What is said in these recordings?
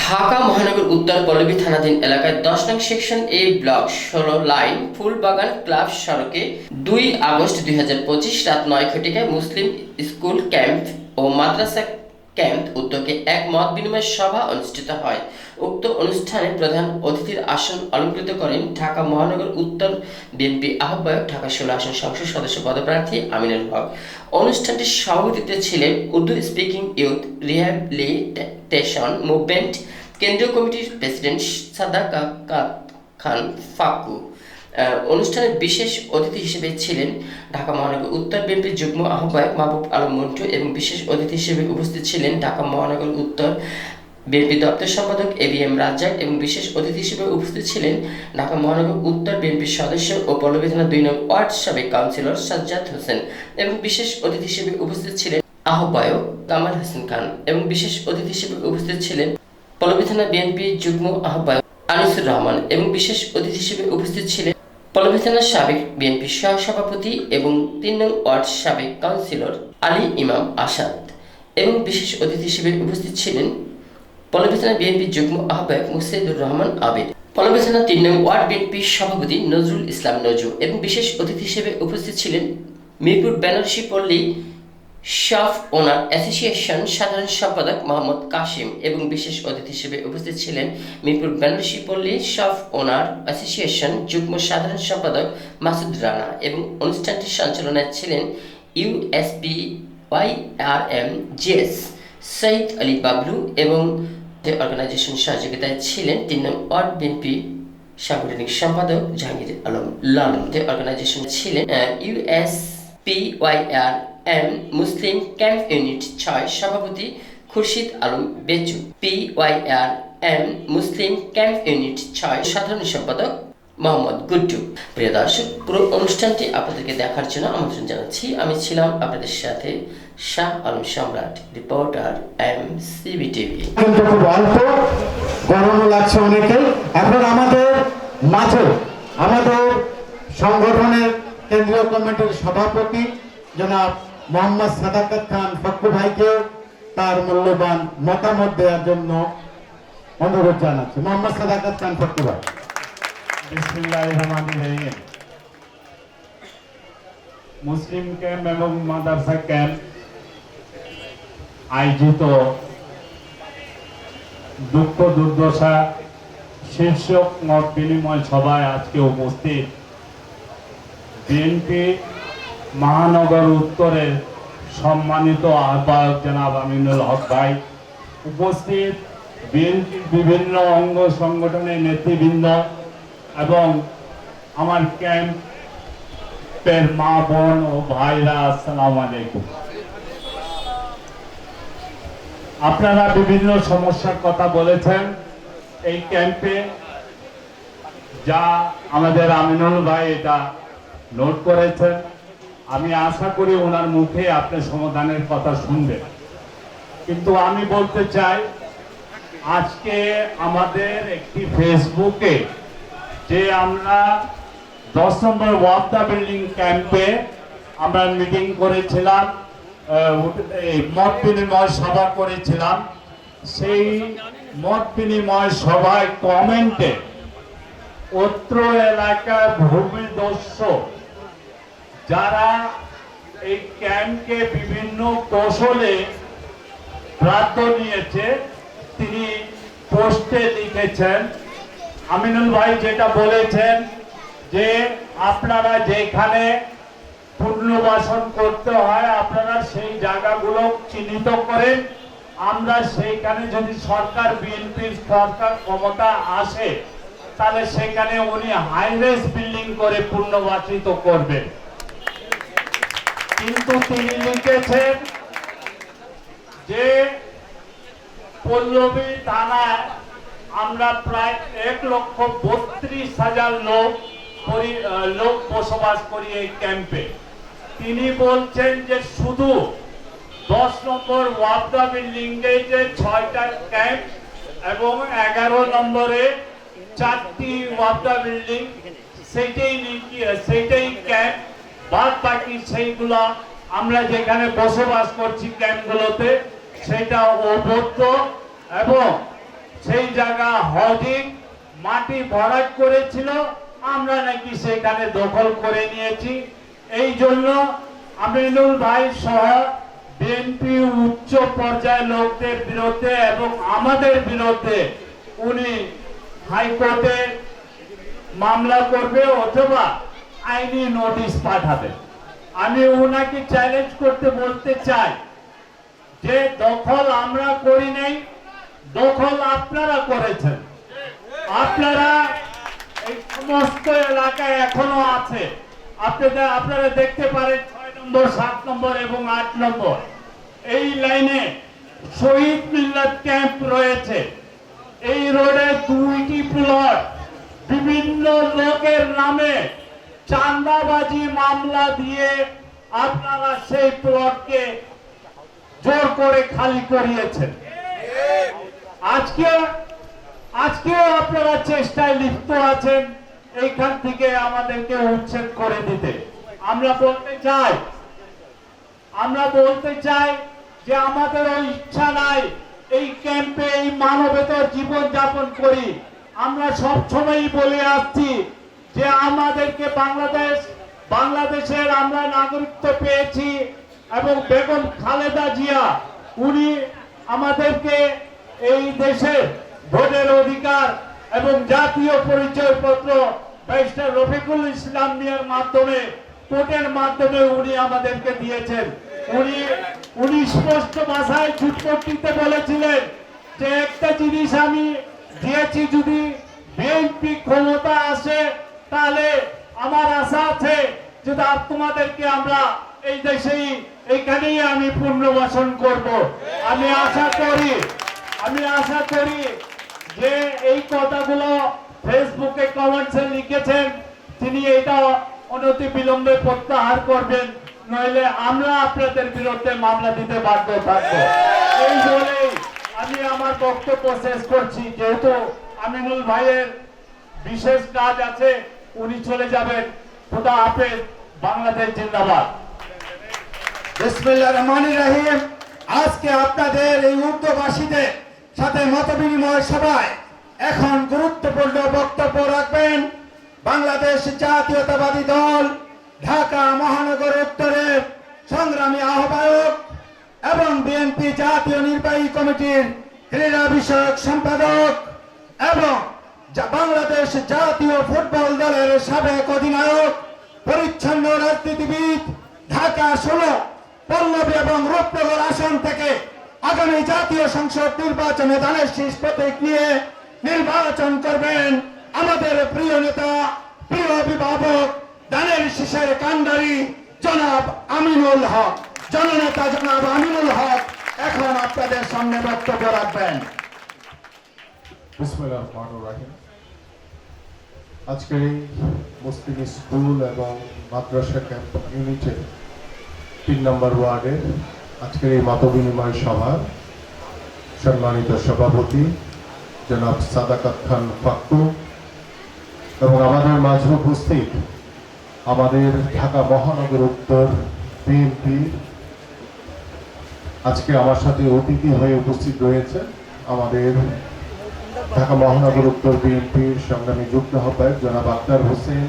ঢাকা মহানগর উত্তর পল্লবী থানাধীন এলাকায় দশ নং সেকশন এ ব্লক ষোলো লাইন ফুলবাগান ক্লাব সড়কে দুই আগস্ট দুই হাজার পঁচিশ রাত নয় ঘটিকায় মুসলিম স্কুল ক্যাম্প ও মাদ্রাসা ক্যাম্প উদ্যোগে এক মত বিনিময় সভা অনুষ্ঠিত হয়। উক্ত অনুষ্ঠানে প্রধান অতিথির আসন অলঙ্কৃত করেন ঢাকা মহানগর উত্তর বিএনপি আহ্বায়ক ঢাকা ষোলো আসন সংসদ সদস্য পদপ্রার্থী আমিনুল হক। অনুষ্ঠানটির সভাপতিত্বে ছিলেন Urdu speaking youth rehabilitation movement কেন্দ্রীয় কমিটির প্রেসিডেন্ট সাদাকা খান ফাকু। অনুষ্ঠানে বিশেষ অতিথি হিসেবে ছিলেন ঢাকা মহানগর উত্তর বিএনপির যুগ্ম আহ্বায়ক মাহবুব আলম মন্টু এবং বিশেষ অতিথি হিসেবে উপস্থিত ছিলেন ঢাকা মহানগর উত্তর বিএনপি দপ্তর সম্পাদক এ বি এম রাজ্জাক এবং বিশেষ অতিথি হিসেবে উপস্থিত ছিলেন ঢাকা মহানগর উত্তর বিএনপির সদস্য ও পল্লবী দুই নং ওয়ার্ড সাবেক কাউন্সিলর সাজ্জাদ হোসেন এবং বিশেষ অতিথি হিসেবে উপস্থিত ছিলেন আহ্বায়ক কামাল হোসেন খান এবং বিশেষ অতিথি হিসেবে উপস্থিত ছিলেন পল্লবী থানা বিএনপি যুগ্ম আহ্বায়ক আনিসুর রহমান এবং বিশেষ অতিথি হিসেবে উপস্থিত ছিলেন পল্লবী সাবেক বিএনপি সহসভাপতি এবং তিন নং ওয়ার্ড সাবেক কাউন্সিলর আলী ইমাম আসাদ এবং বিশেষ অতিথি হিসেবে উপস্থিত ছিলেন পল্লবী থানা বিএনপি যুগ্ম আহ্বায়ক মুসাইদুর রহমান আবেদ। পলবেথানা তিন নং ওয়ার্ড বিএনপি সভাপতি নজরুল ইসলাম নজু এবং বিশেষ অতিথি হিসেবে উপস্থিত ছিলেন মিরপুর বেনারসি পল্লী শফ ওনার অ্যাসোসিয়েশন সাধারণ সম্পাদক মোহাম্মদ কাশিম এবং বিশেষ অতিথি হিসেবে উপস্থিত ছিলেন মিরপুর বেনারসি পল্লী শফ ওনার অ্যাসোসিয়েশন যুগ্ম সাধারণ সম্পাদক মাসুদ রানা এবং অনুষ্ঠানটির সঞ্চালনায় ছিলেন USP Y R M GS Syed Ali Bablu এবং যে অর্গানাইজেশন সহযোগিতায় ছিলেন তিন নং ওয়ার্ড বিএনপি সাংগঠনিক সম্পাদক জাহাঙ্গীর আলম লালন। যে অর্গানাইজেশন ছিলেন ইউএস পিওয়াইআর এম, মুসলিম ক্যাম্প ইউনিট ছয়, সভাপতি Khurshid Alam Bechu. P Y R, M, মুসলিম ক্যাম্প ইউনিট ছয়, সাধারণ সম্পাদক মোহাম্মদ গুড্ডু। প্রিয় দর্শক, পুরো অনুষ্ঠানটি আপনাদেরকে দেখার জন্য আমন্ত্রণ জানাচ্ছি। আমি ছিলাম আপনাদের সাথে শাহ আলম সম্রাট, রিপোর্টার এম সিবি টিভি খুব অল্প লাগছে অনেকে। এখন আমাদের মাঝে, আমাদের সংগঠনের কেন্দ্রীয় কমিটির সভাপতি জনাব মোহাম্মদ সাদাকাত খান ফক্কু ভাইকে তার মূল্যবান মতামত দেওয়ার জন্য অনুরোধ জানাচ্ছি। মোহাম্মদ সাদাকাত খান ফক্কু ভাই। মুসলিম ক্যাম্প এবং মাদ্রাসা ক্যাম্প আয়োজিত দুঃখ দুর্দশা শীর্ষক মত বিনিময় সভায় আজকে উপস্থিত বিএনপি মহানগর উত্তরের সম্মানিত আহ্বায়ক জনাব আমিনুল হক ভাই, উপস্থিত বিএনপির বিভিন্ন অঙ্গ সংগঠনের নেতৃবৃন্দ এবং আমার ক্যাম্পের মা বোন ও ভাইরা, আসসালামু আলাইকুম। আপনারা বিভিন্ন সমস্যার কথা বলেছেন এই ক্যাম্পে। যা আমাদের আমিনুল ভাই এটা নোট করেছেন। আমি আশা করি ওনার মুখে আপনি সমাধানের কথা শুনবেন। কিন্তু আমি বলতে চাই, আজকে আমাদের একটি ফেসবুকে যে আমরা দশ নম্বর ওয়াবদা বিল্ডিং ক্যাম্পে আমরা মিটিং করেছিলাম মত বিনিময় সভা করেছিলাম। সেই মত বিনিময় সভায় কমেন্টে, অত্র এলাকার ভূমিদস্য যারা এই ক্যাম্পকে বিভিন্ন কৌশলে প্রান্ত নিয়েছে, তিনি পোস্টে লিখেছেন, আমিনুল ভাই যেটা বলেছেন যে আপনারা যেখানে পুনর্বাসন করতে হয়, আপনারা সেই জায়গাগুলো চিহ্নিত করেন। আমরা সেইখানে যদি সরকার বিএনপির সরকার ক্ষমতা আসে, তাহলে সেখানে উনি হাইরেস বিল্ডিং করে পুনর্বাসিত করবেন। কিন্তু তিনি লিখেছেন যে পল্লবী থানায় আমরা প্রায় এক লক্ষ বত্রিশ হাজার লোক লোক বসবাস করি এই ক্যাম্পে তিনি বলছেন যে শুধু দশ নম্বর ওয়াবদা বিল্ডিং এ যে ছয়টা ক্যাম্প এবং এগারো নম্বরে চারটি ওয়াবদা বিল্ডিং সেইটাই সেইটাই ক্যাম্প বাদ বাকি সেইগুলা আমরা যেখানে বসবাস করছি ক্যাম্পগুলোতে সেটা অবদ্ধ এবং সেই জায়গা হাউজিং মাটি ভরাট করেছিল, আমরা নাকি সেখানে দখল করে নিয়েছি। এই জন্য আমিনুল ভাই সহ বিএনপি উচ্চ পর্যায়ের লোকদের বিরুদ্ধে এবং আমাদের বিরুদ্ধে উনি হাইকোর্টে মামলা করবে অথবা আইনি নোটিশ পাঠাবে। আমি ওনাকে চ্যালেঞ্জ করতে বলতে চাই যে দখল আমরা করি নাই, দখল আপনারা করেছেন। আপনারা এই সমস্ত এলাকায় এখনও আছে। আপনারা আপনারা দেখতে পারেন ছয় নম্বর, সাত নম্বর এবং আট নম্বর। এই লাইনে শহীদ মিল্লাত ক্যাম্প রয়েছে। এই রোডে দুইটি প্লট, বিভিন্ন লোকের নামে চান্দাবাজি মামলা দিয়ে আপনারা সেই প্লটকে জোর করে খালি করিয়েছেন। আজকে আজকেও আপনারা চেষ্টায় লিপ্ত আছেন এইখান থেকে আমাদেরকে উচ্ছেদ করে দিতে। আমরা বলতে চাই, আমরা বলতে চাই যে আমাদের ইচ্ছা নাই এই ক্যাম্পে এই মানবেতর জীবন যাপন করি। আমরা সব সময়ই বলে আসছি যে আমাদেরকে বাংলাদেশ, বাংলাদেশের আমরা নাগরিকত্ব পেয়েছি এবং বেগম খালেদা জিয়া, উনি আমাদেরকে এই দেশের ভোটের অধিকার এবং জাতীয় পরিচয়পত্র ব্যারিস্টার রফিকুল ইসলাম মিয়ার মাধ্যমে, কোর্টের মাধ্যমে উনি আমাদেরকে দিয়েছেন। উনি উনি স্পষ্ট ভাষায় চুটপট্টিতে বলেছিলেন যে একটা জিনিস আমি দিয়েছি যদি বিএনপি ক্ষমতা আসে তাহলে আমার আশা আছে যে তোমাদেরকে আমরা এই দেশেই, এইখানেই আমি পুনর্বাসন করব। আমি আশা করি, আমি আশা করি যে এই কথাগুলো ফেসবুকে কমেন্টসে লিখেছেন, তিনি এটা অনতি বিলম্বে প্রত্যাহার করবেন, নইলে আমরা আপনাদের বিরুদ্ধে মামলা দিতে বাধ্য থাকব। এই বলেই আমি আমার বক্তব্য শেষ করছি। যেহেতু আমিনুল ভাইয়ের বিশেষ কাজ আছে উনি চলে যাবেন। খোদা হাফেজ, বাংলাদেশ জিন্দাবাদ। বিসমিল্লাহ রহমান রহিম। আজকে আপনাদের এই উর্দুভাষীদের সাথে মত বিনিময় সভায় এখন গুরুত্বপূর্ণ বক্তব্য রাখবেন বাংলাদেশ জাতীয়তাবাদী দল, ঢাকা মহানগর উত্তরের সংগ্রামী আহ্বায়ক এবং বিএনপি জাতীয় নির্বাহী কমিটির ক্রীড়া বিষয়ক সম্পাদক এবং বাংলাদেশ জাতীয় ফুটবল দলের সাবেক অধিনায়ক, পরিচ্ছন্ন রাজনীতিবিদ, ঢাকা ষোলো, পল্লবী এবং রূপনগর আসন থেকে আগামী জাতীয় সংসদ নির্বাচনে দানের শীষ প্রতীক নিয়ে নির্বাচন করবেন আমাদের প্রিয় নেতা, প্রিয় অভিভাবক দানের শীষের কান্ডারি জনাব আমিনুল হক। জননেতা জনাব আমিনুল হক, এখন আপনাদের সামনে বক্তব্য রাখবেন। এই মুসলিম স্কুল এবং মাদ্রাসা ক্যাম্প তিন নম্বর ওয়ার্ডের আজকের এই মত বিনিময় সম্মানিত সভাপতি জনাব সাদাকাত খান ফাক্কু এবং আমাদের মাঝে উপস্থিত আমাদের ঢাকা মহানগর উত্তর বিএনপির আজকে আমার সাথে অতিথি হয়ে উপস্থিত রয়েছে আমাদের ঢাকা মহানগর উত্তর বিএনপির সংগ্রামী যুগ্ম আহ্বায়ক জনাব আক্তার হোসেন।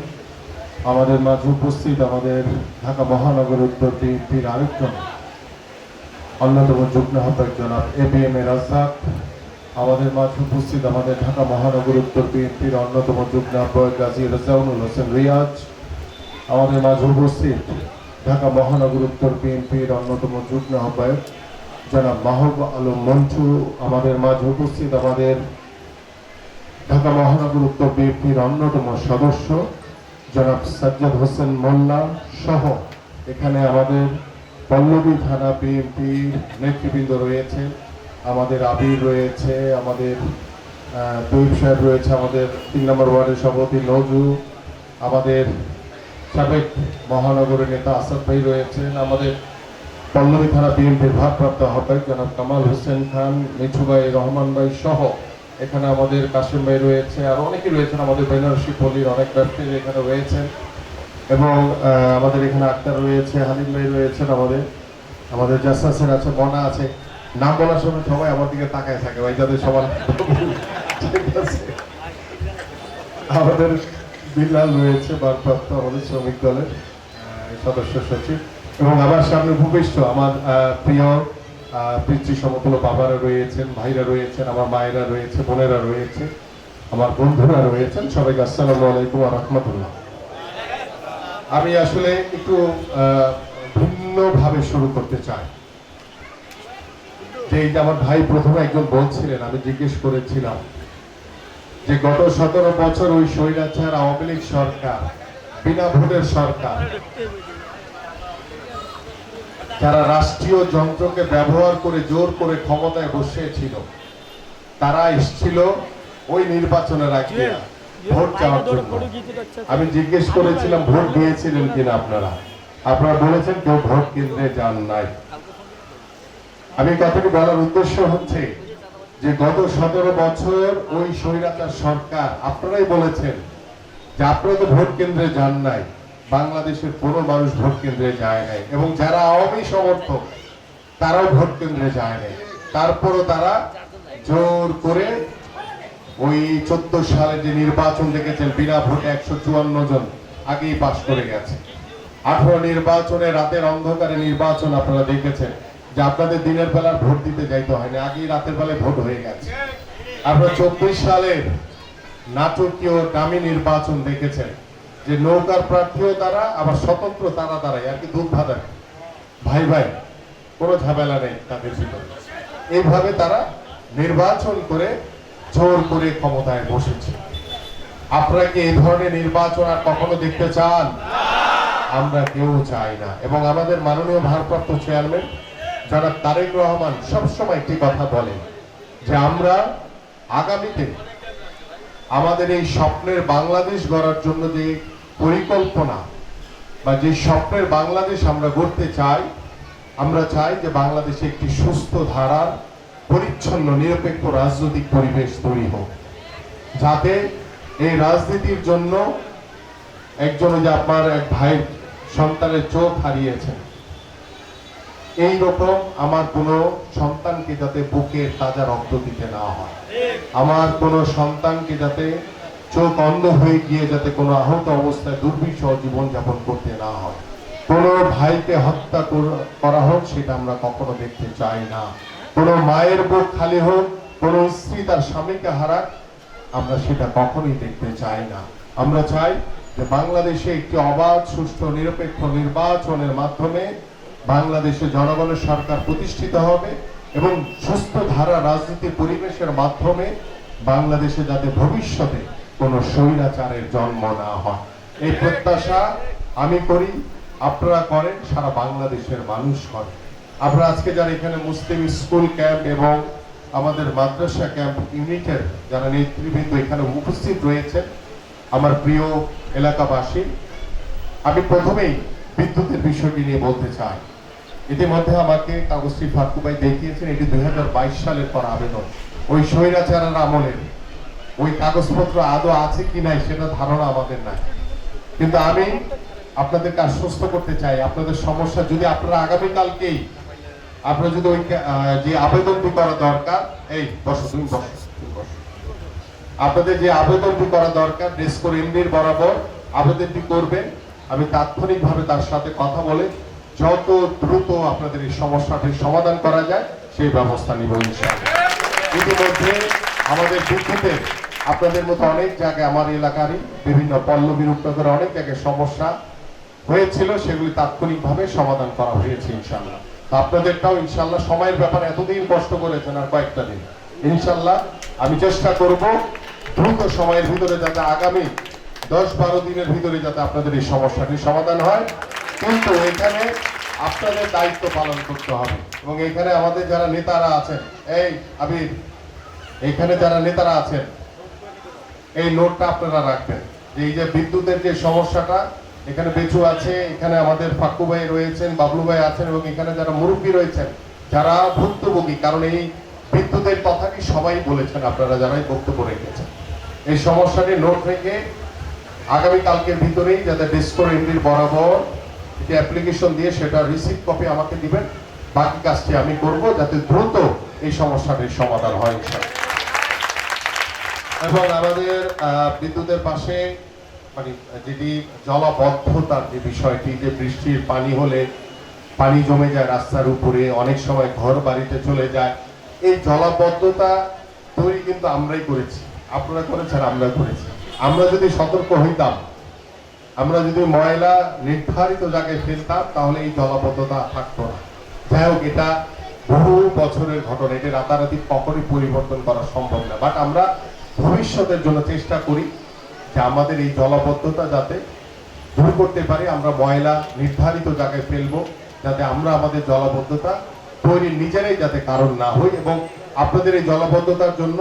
আমাদের মাঝে উপস্থিত আমাদের ঢাকা মহানগর উত্তর বিএনপির আরেকজন অন্যতম যুগ্ম আহ্বায়ক জনাব A B M A Razzak আমাদের মাঝে উপস্থিত আমাদের ঢাকা মহানগর উত্তর বিএনপির অন্যতম যুগ্ম আহ্বায়ক গাজী রাজাউনুল হোসেন রিয়াজ। আমাদের মাঝে উপস্থিত ঢাকা মহানগর উত্তর বিএনপির অন্যতম যুগ্ম আহ্বায়ক জনাব মাহবুব আলম মঞ্চু। আমাদের মাঝে উপস্থিত আমাদের ঢাকা মহানগর উত্তর বিএনপির অন্যতম সদস্য জনাব সাজ্জাদ হোসেন মোল্লা সহ এখানে আমাদের পল্লবী থানা বিএনপির নেতৃবৃন্দ রয়েছে আমাদের আবির রয়েছে, আমাদের দৈব সাহেব রয়েছে, আমাদের তিন নম্বর ওয়ার্ডের সভাপতি নজু আমাদের সাবেক মহানগরের নেতা আসাদ ভাই রয়েছেন, আমাদের পল্লবী থানা বিএনপির ভারপ্রাপ্ত আহ্বায়ক জনাব কামাল হোসেন খান মিঠু ভাই রহমান ভাই সহ এখানে আমাদের কাশিম ভাই রয়েছে, আর অনেকে রয়েছেন আমাদের বেনারসি পল্লীর অনেক ব্যবসায়ী এখানে রয়েছেন। এবং আমাদের এখানে আক্তার রয়েছে, হালিম ভাই রয়েছেন আমাদের আমাদের জাসাসেন আছে, মনা আছে। নাম বলার সময় সবাই আমার দিকে তাকায় থাকে, ভাই, যাদের সবার আমাদের বিল্লাল রয়েছে ভারপ্রাপ্ত আমাদের শ্রমিক দলের সদস্য সচিব। এবং আমার সামনে ভূপৃষ্ঠ, আমার প্রিয় পিতৃ সমতুল্য বাবারা রয়েছেন, ভাইরা রয়েছেন, আমার মায়েরা রয়েছে, বোনেরা রয়েছে, আমার বন্ধুরা রয়েছেন। সবাইকে আসসালামু আলাইকুম রহমতুল্লাহ। আমি আসলে একটু ভিন্নভাবে শুরু করতে চাই। যে আমার ভাই প্রথমে একজন বলছিলেন, আমি জিজ্ঞেস করেছিলাম যে গত সতেরো বছর ওই স্বৈরাচার আওয়ামী লীগ সরকার, বিনা ভোটের সরকার যারা রাষ্ট্রীয় যন্ত্রকে ব্যবহার করে জোর করে ক্ষমতায় বসেছিল তারা এসেছিল ওই নির্বাচনের আগে ভোট চাওয়ার জন্য। আমি জিজ্ঞেস করেছিলাম ভোট দিয়েছিলেন কিনা আপনারা? আপনারা বলেছেন কেউ ভোট কেন্দ্রে যান নাই। আমি কথাটি বলার উদ্দেশ্য হচ্ছে যে গত সতেরো বছর ওই স্বৈরাচার সরকার আপনারাই বলেছেন যে আপনারা তো ভোট কেন্দ্রে যান নাই। বাংলাদেশের কোনো মানুষ ভোট কেন্দ্রে যায় নাই। এবং যারা আওয়ামী সমর্থক, তারাও ভোট কেন্দ্রে যায় নাই। তারপরও তারা জোর করে ওই চোদ্দ সালে যে নির্বাচন দেখেছেন, বিনা ভোটে একশো চুয়ান্ন জন আগেই পাশ করে গেছে। আঠারো নির্বাচনে রাতের অন্ধকারে নির্বাচন আপনারা দেখেছেন, যে আপনাদের দিনের বেলা ভোট দিতে যাইতে হয়নি, আগেই রাতের বেলায় ভোট হয়ে গেছে। আপনারা চব্বিশ সালের নাটকীয় দামি নির্বাচন দেখেছেন যে নৌকার প্রার্থীও তারা, আবার স্বতন্ত্র তারা তারাই আর কি দুধ ভাই ভাই, কোনো ঝামেলা নেই তাদের ভিতরে। এইভাবে তারা নির্বাচন করে জোর করে ক্ষমতায় বসেছে। আপনারা কি এই ধরনের নির্বাচন আর কখনো দেখতে চান? আমরা কেউ চাই না। এবং আমাদের মাননীয় ভারপ্রাপ্ত চেয়ারম্যান যারা তারেক রহমান সবসময় একটি কথা বলেন যে আমরা আগামীতে আমাদের এই স্বপ্নের বাংলাদেশ গড়ার জন্য যে পরিকল্পনা বা যে স্বপ্নের বাংলাদেশ আমরা গড়তে চাই, আমরা চাই যে বাংলাদেশে একটি সুস্থ, ধারার, পরিচ্ছন্ন, নিরপেক্ষ রাজনৈতিক পরিবেশ তৈরি হোক। যাতে এই রাজনীতির জন্য একজন যে আপনার এক ভাই সন্তানের চোখ হারিয়েছেন। এই রকম আমার কোনো সন্তানকে যাতে বুকে তাজা রক্ত দিতে না হয়। আমার কোনো সন্তানকে যাতে চোখ অন্ধ হয়ে গিয়ে যাতে কোনো আহত অবস্থায় দুর্বিষহ জীবন যাপন করতে না হয়। কোনো ভাইকে হত্যা করা হোক, সেটা আমরা কখনো দেখতে চাই না। কোনো মায়ের বুক খালি হোক, কোনো স্ত্রী তার স্বামীকে হারাক, আমরা সেটা কখনোই দেখতে চাই না। আমরা চাই যে বাংলাদেশে একটি অবাধ, সুষ্ঠু, নিরপেক্ষ নির্বাচনের মাধ্যমে বাংলাদেশে জনগণের সরকার প্রতিষ্ঠিত হবে এবং সুস্থ ধারা রাজনীতি পরিবেশের মাধ্যমে বাংলাদেশে যাতে ভবিষ্যতে কোনো স্বৈরাচারের জন্ম না হয়। এই প্রত্যাশা আমি করি, আপনারা করেন, সারা বাংলাদেশের মানুষ করে। আমরা আজকে যারা এখানে মুসলিম স্কুল ক্যাম্প এবং আমাদের মাদ্রাসা ক্যাম্প ইউনিটের যারা নেতৃবৃন্দ এখানে উপস্থিত রয়েছেন, আমার প্রিয় এলাকাবাসী, আমি প্রথমেই বিদ্যুতের বিষয়টি নিয়ে বলতে চাই। ইতিমধ্যে আমাকে কাগজটি ফাকুবাই দেখিয়েছেন, এটি দুই হাজার বাইশ সালের পর আবেদন। ওই স্বৈরাচারের আমলের, ওই কাগজপত্র আদৌ আছে কি নাই সেটা ধারণা আমাদের নাই। কিন্তু আমি আপনাদেরকে আশ্বস্ত করতে চাই, আপনাদের সমস্যা যদি আপনারা আগামীকালকেই, আপনারা যদি ওই যে আবেদনটি করা দরকার, এই বসো, তুমি বসো। আপনাদের যে আবেদনটি করা দরকার ডেস্কোর এমডির বরাবর আবেদনটি করবেন। আমি তাৎক্ষণিকভাবে তার সাথে কথা বলে যত দ্রুত আপনাদের এই সমস্যাটির সমাধান করা যায়, সেই ব্যবস্থা নিব ইতিমধ্যে আমাদের বিদ্যুতের আপনাদের মতো অনেক জায়গায় আমার এলাকারই বিভিন্ন পল্লবী রূপনগরে অনেক জায়গায় সমস্যা হয়েছিল, সেগুলি তাৎক্ষণিকভাবে সমাধান করা হয়েছে ইনশাল্লাহ আপনাদেরটাও ইনশাল্লাহ সময়ের ব্যাপারে এতদিন কষ্ট করেছেন আর কয়েকটা দিন। ইনশাল্লাহ আমি চেষ্টা করব দ্রুত সময়ের ভিতরে যাতে আগামী দশ বারো দিনের ভিতরে যাতে আপনাদের এই সমস্যাটি সমাধান হয়। কিন্তু এখানে আপনাদের দায়িত্ব পালন করতে হবে। এবং এখানে আমাদের যারা নেতারা আছেন, এই আবির, এখানে যারা নেতারা আছেন, এই নোটটা আপনারা রাখবেন। এই যে বিদ্যুতের যে সমস্যাটা, এখানে বেচু আছে, এখানে আমাদের ফাক্কু ভাই রয়েছেন, বাবলু ভাই আছেন, এবং এখানে যারা মুরব্বী রয়েছেন, যারা ভুক্তভোগী, কারণ এই বিদ্যুতের কথাটি সবাই বলেছেন, আপনারা যারাই বক্তব্য রেখেছেন। এই সমস্যাটি নোট রেখে আগামীকালকের ভিতরেই যাতে ডিসকোর এমডির বরাবর একটি অ্যাপ্লিকেশন দিয়ে সেটা রিসিভ কপি আমাকে দিবেন। বাকি কাজটি আমি করব যাতে দ্রুত এই সমস্যাটির সমাধান হয় ইনশাআল্লাহ। এবং আমাদের বিদ্যুতের পাশে মানে যেটি জলাবদ্ধতার যে বিষয়টি, যে বৃষ্টির পানি হলে পানি জমে যায় রাস্তার উপরে, অনেক সময় ঘর বাড়িতে চলে যায়, এই জলাবদ্ধতা তৈরি কিন্তু আমরাই করেছি। আপনারা করেছেন আমরা করেছি। আমরা যদি সতর্ক হইতাম আমরা যদি ময়লা নির্ধারিত জায়গায় ফেলতাম, তাহলে এই জলাবদ্ধতা থাকতো না। যাই হোক, এটা বহু বছরের ঘটনা। এটা রাতারাতি কখনই পরিবর্তন করা সম্ভব না। বাট আমরা ভবিষ্যতের জন্য চেষ্টা করি যে আমাদের এই জলাবদ্ধতা যাতে দূর করতে পারি, আমরা ময়লা নির্ধারিত জায়গায় ফেলব, যাতে আমরা আমাদের জলাবদ্ধতা তৈরি নিজেরাই যাতে কারণ না হই। এবং আপনাদের এই জলাবদ্ধতার জন্য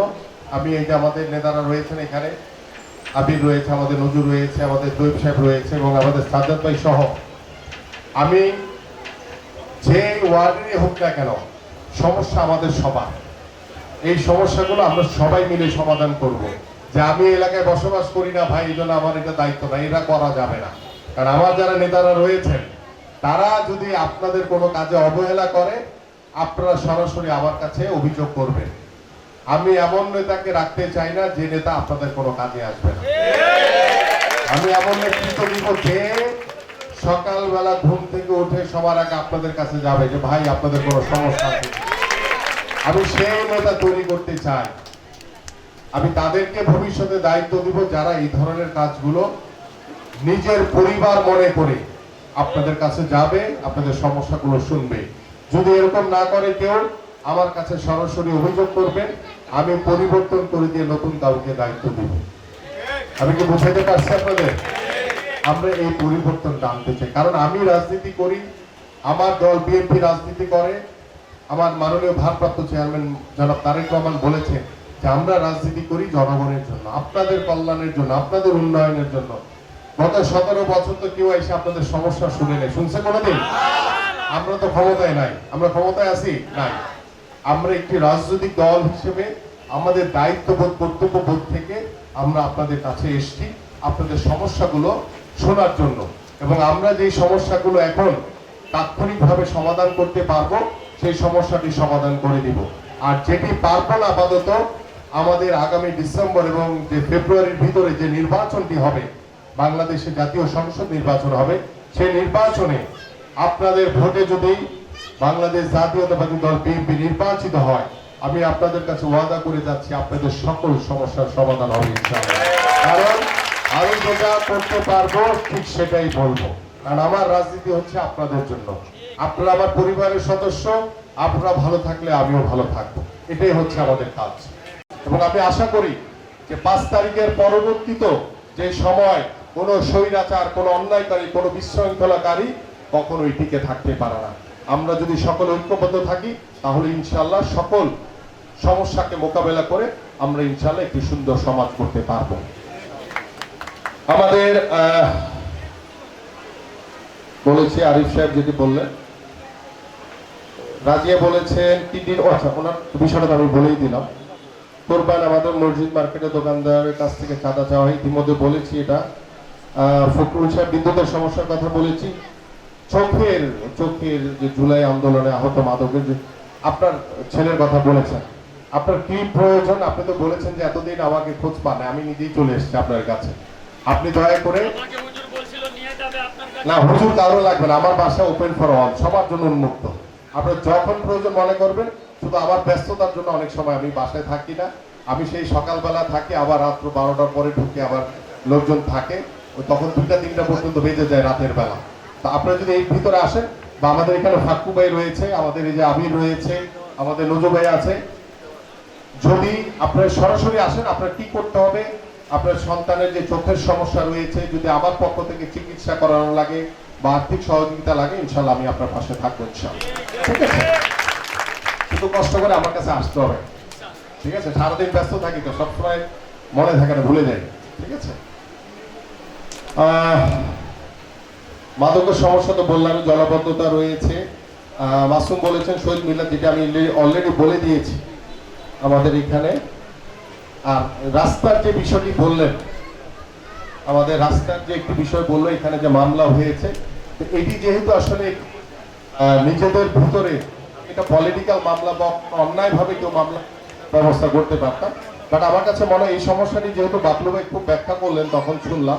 আমি এই যে আমাদের নেতারা রয়েছেন এখানে আবির রয়েছে, আমাদের নজরুল রয়েছে, আমাদের দৈব সাহেব রয়েছে এবং আমাদের সাজ্জাদ ভাই সহ। আমি যে ওয়ার্ডেরই হোক না কেন, সমস্যা আমাদের সবার। এই সমস্যাগুলো আমরা সবাই মিলে সমাধান করব। যে আমি এলাকায় বসবাস করি না ভাই, এই জন্য আমার এটা দায়িত্ব না, এটা করা যাবে না। কারণ আমার যারা নেতারা রয়েছেন, তারা যদি আপনাদের কোনো কাজে অবহেলা করে, আপনারা সরাসরি আমার কাছে অভিযোগ করবেন। আমি এমন নেতাকে রাখতে চাই না যে নেতা আপনাদের কোনো কাজে আসবে না। আমি এমন নেতৃত্ব দিব সকালবেলা ঘুম থেকে উঠে সবার আগে আপনাদের কাছে যাবে যে, ভাই, আপনাদের কোনো সমস্যা আমি সেই নেতা তৈরি করতে চাই। আমি তাদেরকে ভবিষ্যতে দায়িত্ব দিব যারা এই ধরনের কাজগুলো নিজের পরিবার মনে করে আপনাদের কাছে যাবে, আপনাদের সমস্যাগুলো শুনবে। যদি এরকম না করে কেউ আমার কাছে সরাসরি অভিযোগ করবেন, আমি পরিবর্তন করে দিয়ে নতুন কাউকে দায়িত্ব দিব। আমি কি বুঝাইতে পারছি আপনাদের? আমরা এই পরিবর্তনটা আনতে চাই। কারণ আমি রাজনীতি করি, আমার দল বিএনপি রাজনীতি করে, আমার মাননীয় ভারপ্রাপ্ত চেয়ারম্যান জনাব তারেক রহমান বলেছেন যে আমরা রাজনীতি করি জনগণের জন্য, আপনাদের কল্যাণের জন্য, আপনাদের উন্নয়নের জন্য। গত সতেরো বছর তো কেউ এসে আপনাদের সমস্যা শুনে নেই। শুনছে কোনোদিন? আমরা তো ক্ষমতায় নাই। আমরা ক্ষমতায় আছি? নাই। আমরা একটি রাজনৈতিক দল হিসেবে আমাদের দায়িত্ববোধ, কর্তব্যবোধ থেকে আমরা আপনাদের কাছে এসেছি, আপনাদের সমস্যাগুলো শোনার জন্য। এবং আমরা যে সমস্যাগুলো এখন তাৎক্ষণিকভাবে সমাধান করতে পারব, সেই সমস্যাটি সমাধান করে দিব। আর যেটি পারব না আপাতত, আমাদের আগামী ডিসেম্বর এবং যে ফেব্রুয়ারির ভিতরে যে নির্বাচনটি হবে, বাংলাদেশে জাতীয় সংসদ নির্বাচন হবে, সেই নির্বাচনে আপনাদের ভোটে যদি বাংলাদেশ জাতীয়তাবাদী দল বিএনপি নির্বাচিত হয়, আমি আপনাদের কাছে ওয়াদা করে যাচ্ছি আপনাদের সকল সমস্যার সমাধান হবে কারণ আমি যেটা করতে পারব, ঠিক সেটাই বলব। কারণ আমার রাজনীতি হচ্ছে আপনাদের জন্য। আপনারা আমার পরিবারের সদস্য, আপনারা ভালো থাকলে আমিও ভালো থাকব। এটাই হচ্ছে আমাদের কাজ। এবং আমি আশা করি যে পাঁচ তারিখের পরবর্তীত যে সময় কোনো স্বৈরাচার, কোনো অন্যায়কারী, কোনো বিশৃঙ্খলাকারী কখনোই টিকে থাকতে পারে না। আমরা যদি সকল ঐক্যবদ্ধ থাকি তাহলে ইনশাল্লাহ সকল সমস্যাকে মোকাবেলা করে আমরা ইনশাল্লাহ একটি সুন্দর সমাজ করতে পারব। আমাদের বলেছি আরিফ সাহেব যেটি বললেন। রাজিয়া বলেছেন কিডনির আচ্ছা ওনার বিষয়টা আমি বলেই দিলাম। কোরবান আমাদের মসজিদ মার্কেটের দোকানদারের কাছ থেকে চাঁদা চাওয়া হয়। ইতিমধ্যে বলেছি এটা। আহ, ফখরুল সাহেব বিদ্যুতের সমস্যার কথা বলেছি। চোখের চোখের যে জুলাই আন্দোলনে আহত মাদকের যে আপনার ছেলের কথা বলেছেন আপনার কি প্রয়োজন? আপনি তো বলেছেন যে এতদিন আমাকে খোঁজ পান আমি নিজেই চলে এসেছি আপনার কাছে। আপনি দয়া করে না হুজুর কারও লাগবে না আমার বাসা ওপেন ফর অল সবার জন্য উন্মুক্ত। আপনার যখন প্রয়োজন মনে করবেন শুধু আমার ব্যস্ততার জন্য অনেক সময় আমি বাসায় থাকি না। আমি সেই সকালবেলা থাকি আবার রাত্র বারোটার পরে ঢুকে আবার লোকজন থাকে। তখন দুইটা তিনটা পর্যন্ত বেজে যায় রাতের বেলা। তা আপনারা যদি এই ভিতরে আসেন বা আমাদের এখানে ফাক্কু ভাই রয়েছে আমাদের এই যে আমির রয়েছে আমাদের নজু ভাই আছে যদি আপনারা সরাসরি আসেন আপনার কি করতে হবে? আপনার সন্তানের যে চোখের সমস্যা রয়েছে যদি আমার পক্ষ থেকে চিকিৎসা করানো লাগে বা আর্থিক সহযোগিতা লাগে ইনশাল্লাহ আমি আপনার পাশে থাকব ঠিক আছে? শুধু কষ্ট করে আমার কাছে আসতে হবে। ঠিক আছে? সারাদিন ব্যস্ত থাকি তো সবসময় মনে থাকে না ভুলে যাই। ঠিক আছে? আহ, মাদকের সমস্যা তো বললাম, জলাবদ্ধতা রয়েছে। মাসুম বলেছেন, শহীদ মিল্লাত যেটা আমি অলরেডি বলে দিয়েছি আমাদের এখানে। আর রাস্তার যে বিষয়টি বললেন, আমাদের রাস্তার যে একটি বিষয় বলল, এখানে যে মামলা হয়েছে এটি যেহেতু আসলে নিজেদের ভিতরে এটা পলিটিক্যাল মামলা বা অন্যায়ভাবে কেউ মামলা ব্যবস্থা করতে পারতাম। বাট আমার কাছে মনে হয় এই সমস্যাটি যেহেতু বাপলু ভাই খুব ব্যাখ্যা করলেন, তখন শুনলাম।